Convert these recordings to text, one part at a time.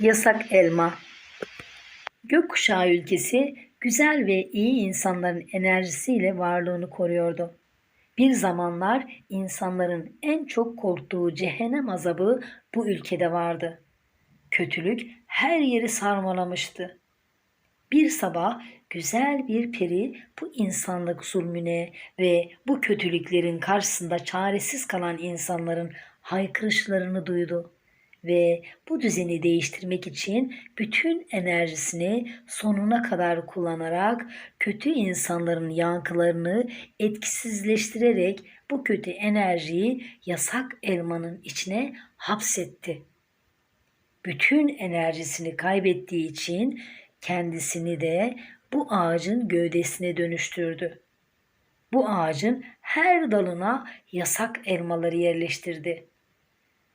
Yasak elma. Gökkuşağı ülkesi güzel ve iyi insanların enerjisiyle varlığını koruyordu. Bir zamanlar insanların en çok korktuğu cehennem azabı bu ülkede vardı. Kötülük her yeri sarmalamıştı. Bir sabah güzel bir peri bu insanlık zulmüne ve bu kötülüklerin karşısında çaresiz kalan insanların haykırışlarını duydu ve bu düzeni değiştirmek için bütün enerjisini sonuna kadar kullanarak kötü insanların yankılarını etkisizleştirerek bu kötü enerjiyi yasak elmanın içine hapsetti. Bütün enerjisini kaybettiği için kendisini de bu ağacın gövdesine dönüştürdü. Bu ağacın her dalına yasak elmaları yerleştirdi.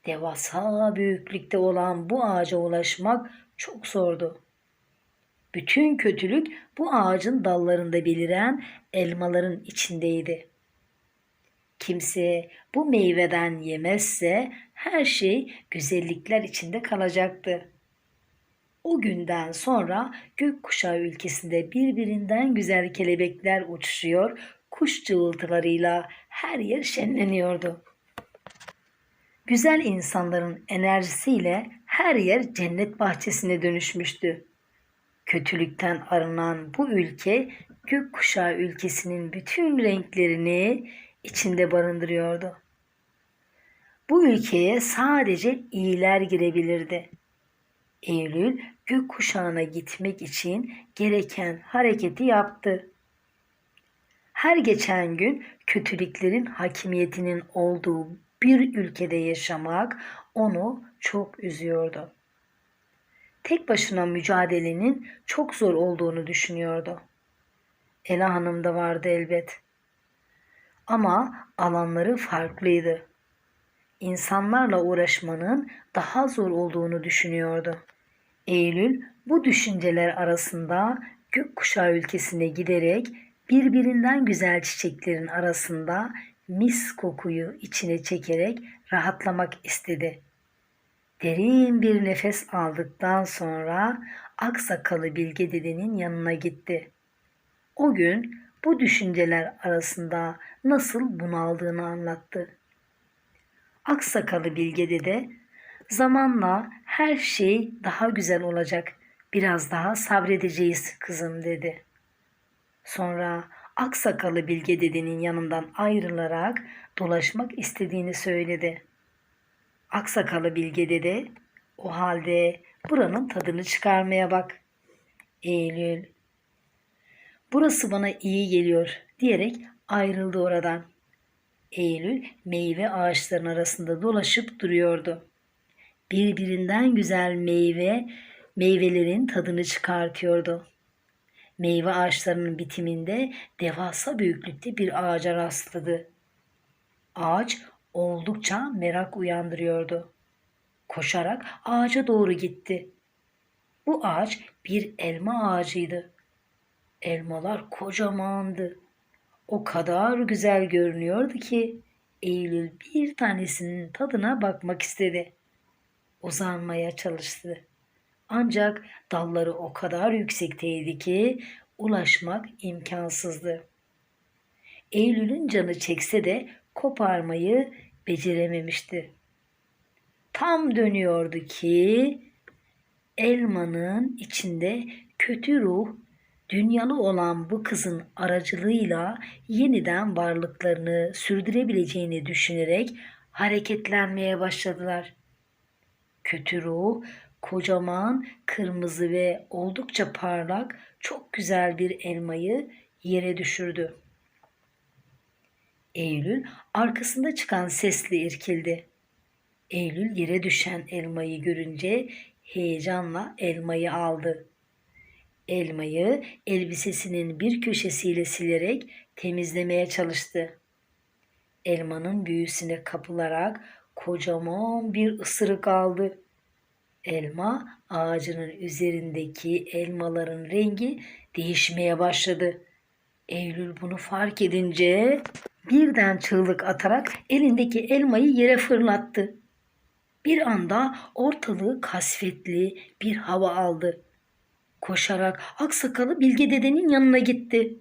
Devasa büyüklükte olan bu ağaca ulaşmak çok zordu. Bütün kötülük bu ağacın dallarında beliren elmaların içindeydi. Kimse bu meyveden yemezse her şey güzellikler içinde kalacaktı. O günden sonra gökkuşağı ülkesinde birbirinden güzel kelebekler uçuşuyor, kuş cıvıltılarıyla her yer şenleniyordu. Güzel insanların enerjisiyle her yer cennet bahçesine dönüşmüştü. Kötülükten arınan bu ülke gökkuşağı ülkesinin bütün renklerini içinde barındırıyordu. Bu ülkeye sadece iyiler girebilirdi. Eylül gökkuşağına gitmek için gereken hareketi yaptı. Her geçen gün kötülüklerin hakimiyetinin olduğu bir ülkede yaşamak onu çok üzüyordu. Tek başına mücadelenin çok zor olduğunu düşünüyordu. Ela Hanım da vardı elbet. Ama alanları farklıydı. İnsanlarla uğraşmanın daha zor olduğunu düşünüyordu. Eylül bu düşünceler arasında gökkuşağı ülkesine giderek birbirinden güzel çiçeklerin arasında mis kokuyu içine çekerek rahatlamak istedi. Derin bir nefes aldıktan sonra aksakalı Bilge dedenin yanına gitti. O gün bu düşünceler arasında nasıl bunaldığını anlattı. Aksakalı Bilge dede zamanla her şey daha güzel olacak. Biraz daha sabredeceğiz kızım dedi. Sonra aksakalı Bilge dedenin yanından ayrılarak dolaşmak istediğini söyledi. Aksakalı Bilge dede o halde buranın tadını çıkarmaya bak. Eylül burası bana iyi geliyor diyerek ayrıldı oradan. Eylül meyve ağaçlarının arasında dolaşıp duruyordu. Birbirinden güzel meyve, meyvelerin tadını çıkartıyordu. Meyve ağaçlarının bitiminde devasa büyüklükte bir ağaca rastladı. Ağaç oldukça merak uyandırıyordu. Koşarak ağaca doğru gitti. Bu ağaç bir elma ağacıydı. Elmalar kocamandı. O kadar güzel görünüyordu ki Eylül bir tanesinin tadına bakmak istedi. Uzanmaya çalıştı. Ancak dalları o kadar yüksekteydi ki ulaşmak imkansızdı. Eylül'ün canı çekse de koparmayı becerememişti. Tam dönüyordu ki elmanın içinde kötü ruh dünyalı olan bu kızın aracılığıyla yeniden varlıklarını sürdürebileceğini düşünerek hareketlenmeye başladılar. Kötü ruh kocaman, kırmızı ve oldukça parlak, çok güzel bir elmayı yere düşürdü. Eylül arkasında çıkan sesle irkildi. Eylül yere düşen elmayı görünce heyecanla elmayı aldı. Elmayı elbisesinin bir köşesiyle silerek temizlemeye çalıştı. Elmanın büyüsüne kapılarak kocaman bir ısırık aldı. Elma ağacının üzerindeki elmaların rengi değişmeye başladı. Eylül bunu fark edince birden çığlık atarak elindeki elmayı yere fırlattı. Bir anda ortalığı kasvetli bir hava aldı. Koşarak aksakalı Bilge dedenin yanına gitti.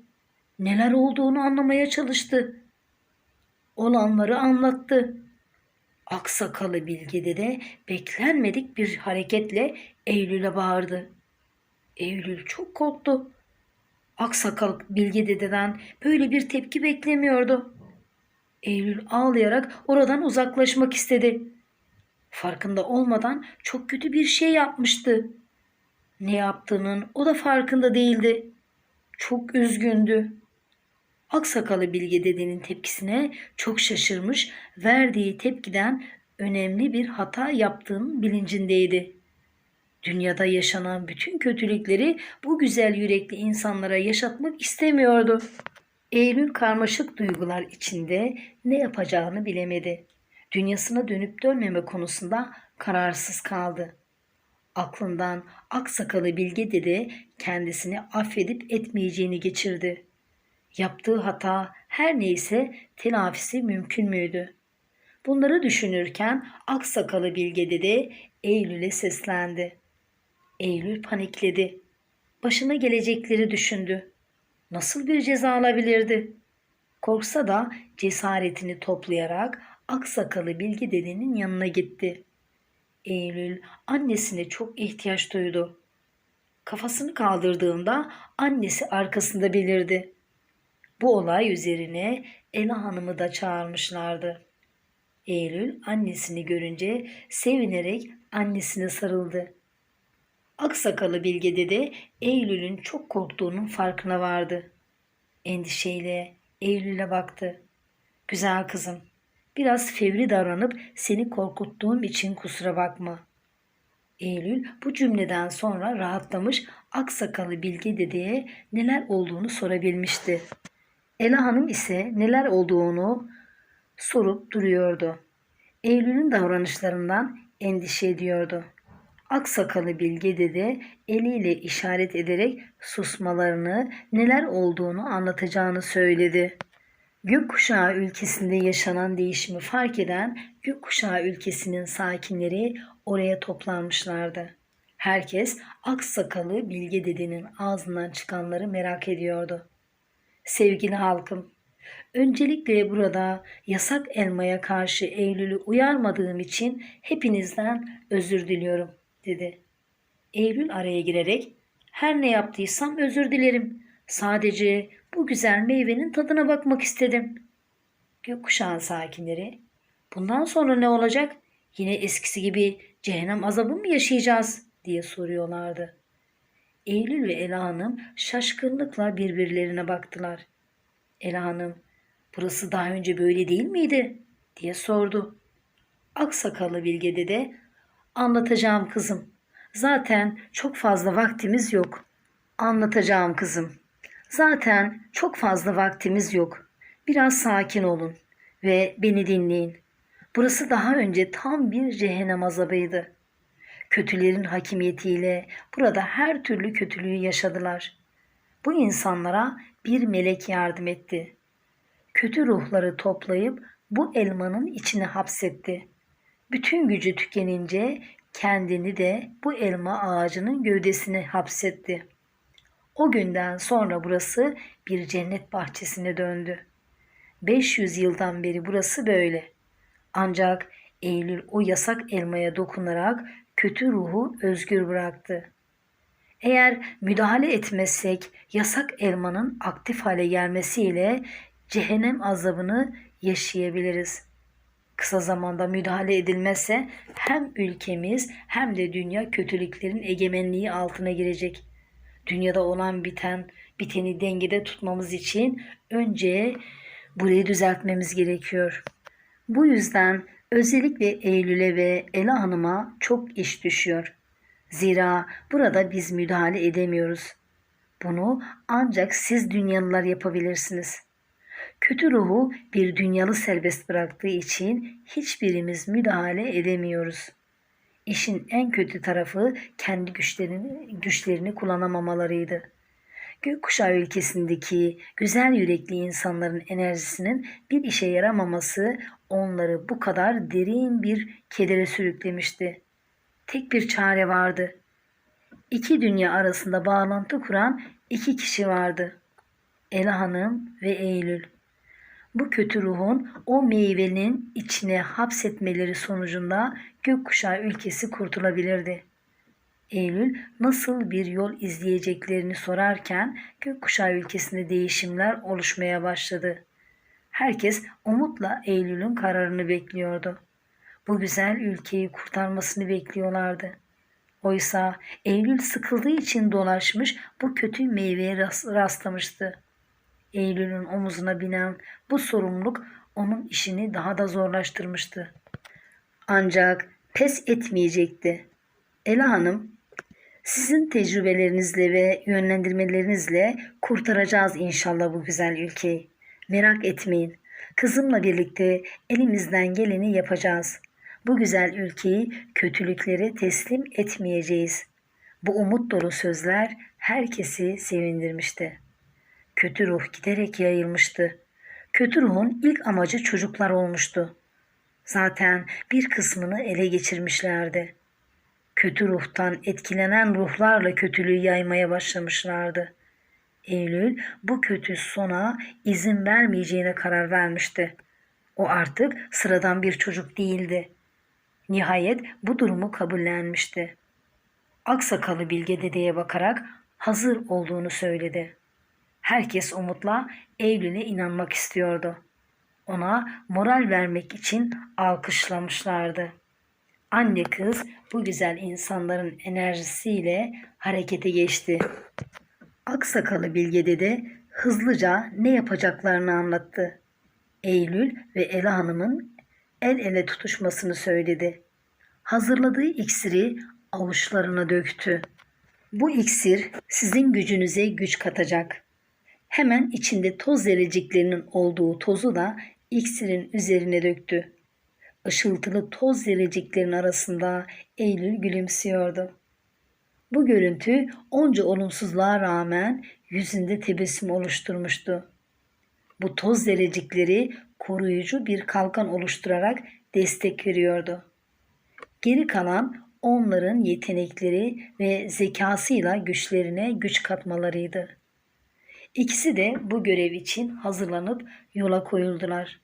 Neler olduğunu anlamaya çalıştı. Olanları anlattı. Aksakalı Bilge dede beklenmedik bir hareketle Eylül'e bağırdı. Eylül çok korktu. Aksakal Bilge dededen böyle bir tepki beklemiyordu. Eylül ağlayarak oradan uzaklaşmak istedi. Farkında olmadan çok kötü bir şey yapmıştı. Ne yaptığının o da farkında değildi. Çok üzgündü. Aksakalı Bilge dedenin tepkisine çok şaşırmış, verdiği tepkiden önemli bir hata yaptığının bilincindeydi. Dünyada yaşanan bütün kötülükleri bu güzel yürekli insanlara yaşatmak istemiyordu. Eylül karmaşık duygular içinde ne yapacağını bilemedi. Dünyasına dönüp dönmeme konusunda kararsız kaldı. Aklından aksakalı Bilge dede kendisini affedip etmeyeceğini geçirdi. Yaptığı hata her neyse telafisi mümkün müydü? Bunları düşünürken aksakalı Bilge dede Eylül'e seslendi. Eylül panikledi. Başına gelecekleri düşündü. Nasıl bir ceza alabilirdi? Korksa da cesaretini toplayarak aksakalı Bilge dedenin yanına gitti. Eylül annesine çok ihtiyaç duydu. Kafasını kaldırdığında annesi arkasında belirdi. Bu olay üzerine Ela Hanım'ı da çağırmışlardı. Eylül annesini görünce sevinerek annesine sarıldı. Aksakalı Bilge dede Eylül'ün çok korktuğunun farkına vardı. Endişeyle Eylül'e baktı. Güzel kızım, biraz fevri davranıp seni korkuttuğum için kusura bakma. Eylül bu cümleden sonra rahatlamış aksakalı Bilge dedeye neler olduğunu sorabilmişti. Ela Hanım ise neler olduğunu sorup duruyordu. Eylül'ün davranışlarından endişe ediyordu. Aksakalı Bilge dede eliyle işaret ederek susmalarını, neler olduğunu anlatacağını söyledi. Gökkuşağı ülkesinde yaşanan değişimi fark eden Gökkuşağı ülkesinin sakinleri oraya toplanmışlardı. Herkes aksakalı Bilge dedenin ağzından çıkanları merak ediyordu. Sevgili halkım, öncelikle burada yasak elmaya karşı Eylül'ü uyarmadığım için hepinizden özür diliyorum dedi. Eylül araya girerek her ne yaptıysam özür dilerim. Sadece bu güzel meyvenin tadına bakmak istedim. Gökkuşağı sakinleri bundan sonra ne olacak? Yine eskisi gibi cehennem azabı mı yaşayacağız diye soruyorlardı. Eylül ve Ela Hanım şaşkınlıkla birbirlerine baktılar. Ela Hanım, burası daha önce böyle değil miydi? diye sordu. Aksakallı Bilge dede, anlatacağım kızım. Zaten çok fazla vaktimiz yok. Anlatacağım kızım. Zaten çok fazla vaktimiz yok. Biraz sakin olun ve beni dinleyin. Burası daha önce tam bir cehennem azabıydı. Kötülerin hakimiyetiyle burada her türlü kötülüğü yaşadılar. Bu insanlara bir melek yardım etti. Kötü ruhları toplayıp bu elmanın içine hapsetti. Bütün gücü tükenince kendini de bu elma ağacının gövdesine hapsetti. O günden sonra burası bir cennet bahçesine döndü. 500 yıldan beri burası böyle. Ancak Eylül o yasak elmaya dokunarak kötü ruhu özgür bıraktı. Eğer müdahale etmezsek yasak elmanın aktif hale gelmesiyle cehennem azabını yaşayabiliriz. Kısa zamanda müdahale edilmezse hem ülkemiz hem de dünya kötülüklerin egemenliği altına girecek. Dünyada olan biten, biteni dengede tutmamız için önce burayı düzeltmemiz gerekiyor. Bu yüzden özellikle Eylül'e ve Ela Hanım'a çok iş düşüyor. Zira burada biz müdahale edemiyoruz. Bunu ancak siz dünyalılar yapabilirsiniz. Kötü ruhu bir dünyalı serbest bıraktığı için hiçbirimiz müdahale edemiyoruz. İşin en kötü tarafı kendi güçlerini, güçlerini kullanamamalarıydı. Gökkuşağı ülkesindeki güzel yürekli insanların enerjisinin bir işe yaramaması onları bu kadar derin bir kedere sürüklemişti. Tek bir çare vardı. İki dünya arasında bağlantı kuran iki kişi vardı. Ela Hanım ve Eylül. Bu kötü ruhun o meyvenin içine hapsetmeleri sonucunda gökkuşağı ülkesi kurtulabilirdi. Eylül nasıl bir yol izleyeceklerini sorarken gökkuşağı ülkesinde değişimler oluşmaya başladı. Herkes umutla Eylül'ün kararını bekliyordu. Bu güzel ülkeyi kurtarmasını bekliyorlardı. Oysa Eylül sıkıldığı için dolaşmış bu kötü meyveye rast- rastlamıştı. Eylül'ün omuzuna binen bu sorumluluk onun işini daha da zorlaştırmıştı. Ancak pes etmeyecekti. Ela Hanım, sizin tecrübelerinizle ve yönlendirmelerinizle kurtaracağız inşallah bu güzel ülkeyi. Merak etmeyin. Kızımla birlikte elimizden geleni yapacağız. Bu güzel ülkeyi kötülüklere teslim etmeyeceğiz. Bu umut dolu sözler herkesi sevindirmişti. Kötü ruh giderek yayılmıştı. Kötü ruhun ilk amacı çocuklar olmuştu. Zaten bir kısmını ele geçirmişlerdi. Kötü ruhtan etkilenen ruhlarla kötülüğü yaymaya başlamışlardı. Eylül bu kötü sona izin vermeyeceğine karar vermişti. O artık sıradan bir çocuk değildi. Nihayet bu durumu kabullenmişti. Aksakalı Bilge dedeye bakarak hazır olduğunu söyledi. Herkes umutla Eylül'e inanmak istiyordu. Ona moral vermek için alkışlamışlardı. Anne kız bu güzel insanların enerjisiyle harekete geçti. Aksakalı Bilge dede hızlıca ne yapacaklarını anlattı. Eylül ve Ela Hanım'ın el ele tutuşmasını söyledi. Hazırladığı iksiri avuçlarına döktü. Bu iksir sizin gücünüze güç katacak. Hemen içinde toz zerreciklerinin olduğu tozu da iksirin üzerine döktü. Işıltılı toz zerreciklerin arasında Eylül gülümsüyordu. Bu görüntü onca olumsuzluğa rağmen yüzünde tebessüm oluşturmuştu. Bu toz zerrecikleri koruyucu bir kalkan oluşturarak destek veriyordu. Geri kalan onların yetenekleri ve zekasıyla güçlerine güç katmalarıydı. İkisi de bu görev için hazırlanıp yola koyuldular.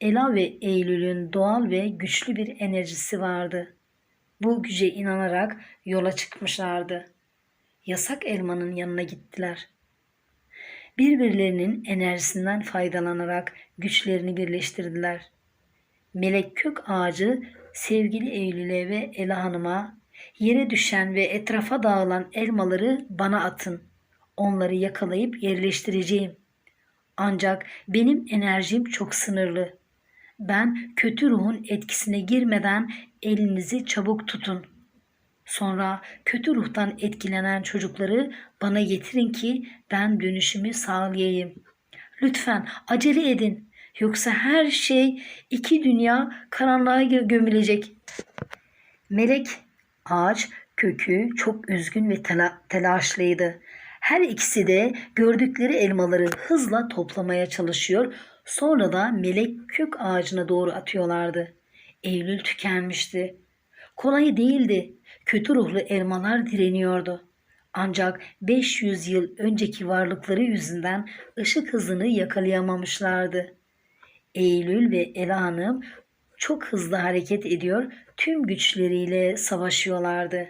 Ela ve Eylül'ün doğal ve güçlü bir enerjisi vardı. Bu güce inanarak yola çıkmışlardı. Yasak elmanın yanına gittiler. Birbirlerinin enerjisinden faydalanarak güçlerini birleştirdiler. Melek kök ağacı sevgili Eylül'e ve Ela Hanım'a yere düşen ve etrafa dağılan elmaları bana atın. Onları yakalayıp yerleştireceğim. Ancak benim enerjim çok sınırlı. Ben kötü ruhun etkisine girmeden elinizi çabuk tutun. Sonra kötü ruhtan etkilenen çocukları bana getirin ki ben dönüşümü sağlayayım. Lütfen acele edin. Yoksa her şey iki dünya karanlığa gö- gömülecek. Melek ağaç kökü çok üzgün ve tela- telaşlıydı. Her ikisi de gördükleri elmaları hızla toplamaya çalışıyor. Sonra da melek kök ağacına doğru atıyorlardı. Eylül tükenmişti. Kolay değildi. Kötü ruhlu elmalar direniyordu. Ancak 500 yıl önceki varlıkları yüzünden ışık hızını yakalayamamışlardı. Eylül ve Ela Hanım çok hızlı hareket ediyor, tüm güçleriyle savaşıyorlardı.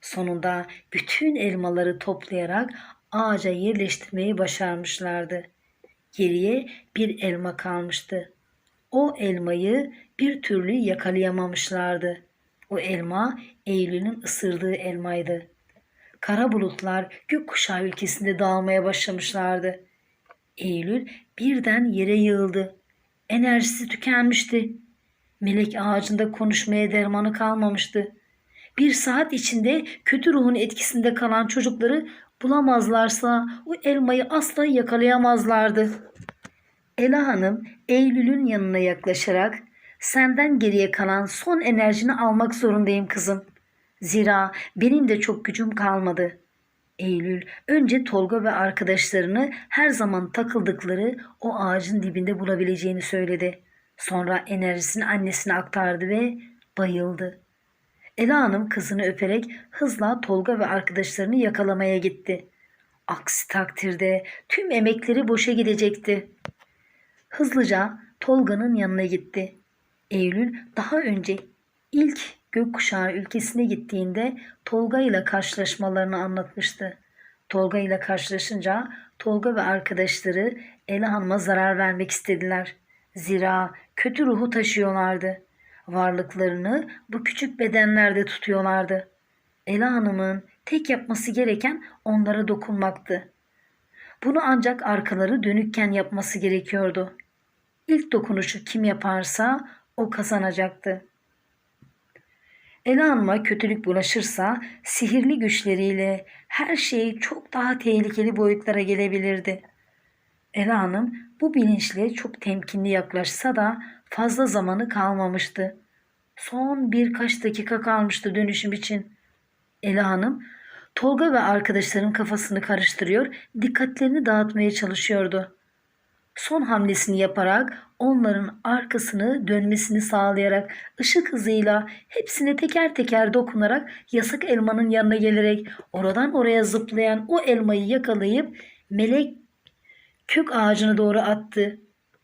Sonunda bütün elmaları toplayarak ağaca yerleştirmeyi başarmışlardı. Geriye bir elma kalmıştı. O elmayı bir türlü yakalayamamışlardı. O elma Eylül'ün ısırdığı elmaydı. Kara bulutlar gökkuşağı ülkesinde dağılmaya başlamışlardı. Eylül birden yere yığıldı. Enerjisi tükenmişti. Melek ağacında konuşmaya dermanı kalmamıştı. Bir saat içinde kötü ruhun etkisinde kalan çocukları bulamazlarsa o elmayı asla yakalayamazlardı. Ela Hanım Eylül'ün yanına yaklaşarak senden geriye kalan son enerjini almak zorundayım kızım. Zira benim de çok gücüm kalmadı. Eylül önce Tolga ve arkadaşlarını her zaman takıldıkları o ağacın dibinde bulabileceğini söyledi. Sonra enerjisini annesine aktardı ve bayıldı. Ela Hanım kızını öperek hızla Tolga ve arkadaşlarını yakalamaya gitti. Aksi takdirde tüm emekleri boşa gidecekti. Hızlıca Tolga'nın yanına gitti. Eylül daha önce ilk gökkuşağı ülkesine gittiğinde Tolga ile karşılaşmalarını anlatmıştı. Tolga ile karşılaşınca Tolga ve arkadaşları Ela Hanım'a zarar vermek istediler. Zira kötü ruhu taşıyorlardı. Varlıklarını bu küçük bedenlerde tutuyorlardı. Ela Hanım'ın tek yapması gereken onlara dokunmaktı. Bunu ancak arkaları dönükken yapması gerekiyordu. İlk dokunuşu kim yaparsa o kazanacaktı. Ela Hanım'a kötülük bulaşırsa sihirli güçleriyle her şey çok daha tehlikeli boyutlara gelebilirdi. Ela Hanım bu bilinçle çok temkinli yaklaşsa da fazla zamanı kalmamıştı. Son birkaç dakika kalmıştı dönüşüm için. Ela Hanım Tolga ve arkadaşların kafasını karıştırıyor, dikkatlerini dağıtmaya çalışıyordu. Son hamlesini yaparak onların arkasını dönmesini sağlayarak ışık hızıyla hepsine teker teker dokunarak yasak elmanın yanına gelerek oradan oraya zıplayan o elmayı yakalayıp melek kök ağacına doğru attı.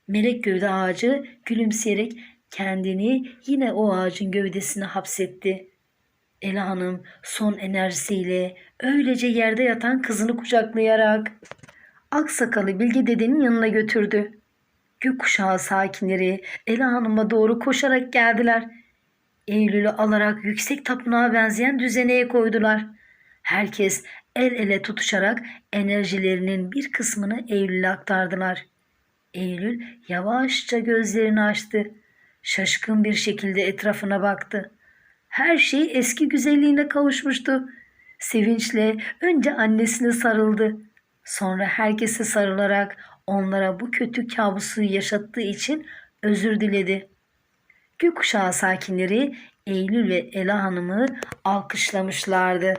Melek gövde ağacı gülümseyerek kendini yine o ağacın gövdesine hapsetti. Ela Hanım son enerjisiyle öylece yerde yatan kızını kucaklayarak Aksakalı Bilge dedenin yanına götürdü. Gökkuşağı sakinleri Ela Hanım'a doğru koşarak geldiler. Eylül'ü alarak yüksek tapınağa benzeyen düzeneye koydular. Herkes el ele tutuşarak enerjilerinin bir kısmını Eylül'e aktardılar. Eylül yavaşça gözlerini açtı. Şaşkın bir şekilde etrafına baktı. Her şey eski güzelliğine kavuşmuştu. Sevinçle önce annesine sarıldı. Sonra herkese sarılarak onlara bu kötü kabusu yaşattığı için özür diledi. Gökkuşağı sakinleri Eylül ve Ela Hanım'ı alkışlamışlardı.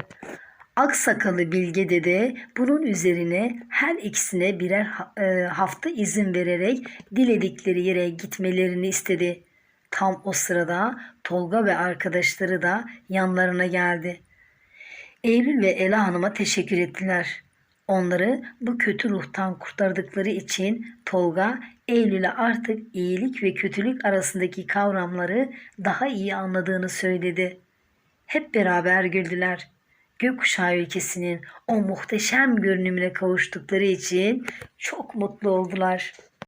Aksakalı Bilge Dede bunun üzerine her ikisine birer e, hafta izin vererek diledikleri yere gitmelerini istedi. Tam o sırada Tolga ve arkadaşları da yanlarına geldi. Eylül ve Ela Hanım'a teşekkür ettiler. Onları bu kötü ruhtan kurtardıkları için Tolga, Eylül'e artık iyilik ve kötülük arasındaki kavramları daha iyi anladığını söyledi. Hep beraber güldüler. Gökkuşağı ülkesinin o muhteşem görünümüne kavuştukları için çok mutlu oldular.